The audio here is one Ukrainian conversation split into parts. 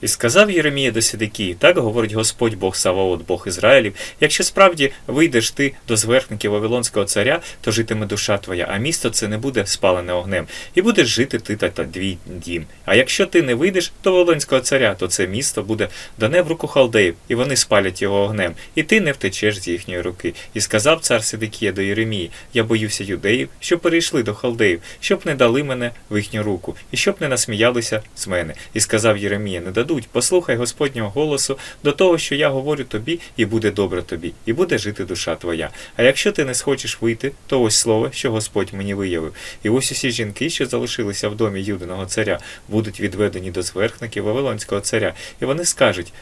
І сказав Єремія до Сидикії, так говорить Господь Бог Саваот, Бог Ізраїлів, якщо справді вийдеш ти до зверхників Вавилонського царя, то житиме душа твоя, а місто це не буде спалене огнем, і будеш жити ти та, та твій дім. А якщо ти не вийдеш до Вавилонського царя, то це місто буде дане в руку халдеїв, і вони спалять його огнем, і ти не втечеш з їхньої руки. І сказав цар Сидикія до Єремії: Я боюся юдеїв, що перейшли до халдеїв, щоб не дали мене в їхню руку, і щоб не насміялися з мене. І сказав Єремія: Не дадуть, послухай Господнього голосу до того, що я говорю тобі, і буде добре тобі, і буде жити душа твоя. А якщо ти не схочеш вийти, то ось слово, що Господь мені виявив. І ось усі жінки, що залишилися в домі Юдиного царя, будуть відведені до зверхників Вавилонського царя, і вони скажуть.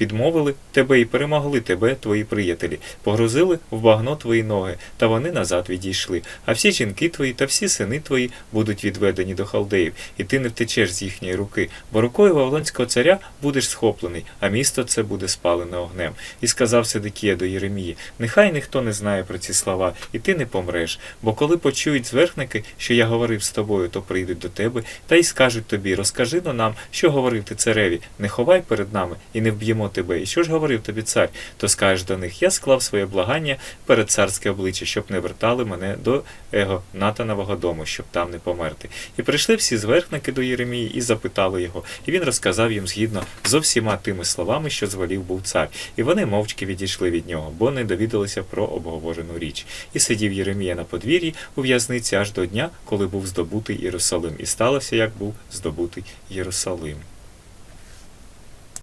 Підмовили тебе і перемогли тебе, твої приятелі, погрузили в багно твої ноги, та вони назад відійшли. А всі жінки твої та всі сини твої будуть відведені до халдеїв, і ти не втечеш з їхньої руки, бо рукою Вавилонського царя будеш схоплений, а місто це буде спалене огнем. І сказав Сидикія до Єремії: Нехай ніхто не знає про ці слова, і ти не помреш. Бо коли почують зверхники, що я говорив з тобою, то прийдуть до тебе та й скажуть тобі: розкажи но нам, що говорив ти цареві, не ховай перед нами і не вб'ємо тебе. І що ж говорив тобі цар? То скажеш до них: Я склав своє благання перед царське обличчя, щоб не вертали мене до его Натанового дому, щоб там не померти. І прийшли всі зверхники до Єремії і запитали його. І він розказав їм згідно зо всіма тими словами, що звелів був цар. І вони мовчки відійшли від нього, бо не довідалися про обговорену річ. І сидів Єремія на подвір'ї у в'язниці аж до дня, коли був здобутий Єрусалим. І сталося, як був здобутий Єрусалим.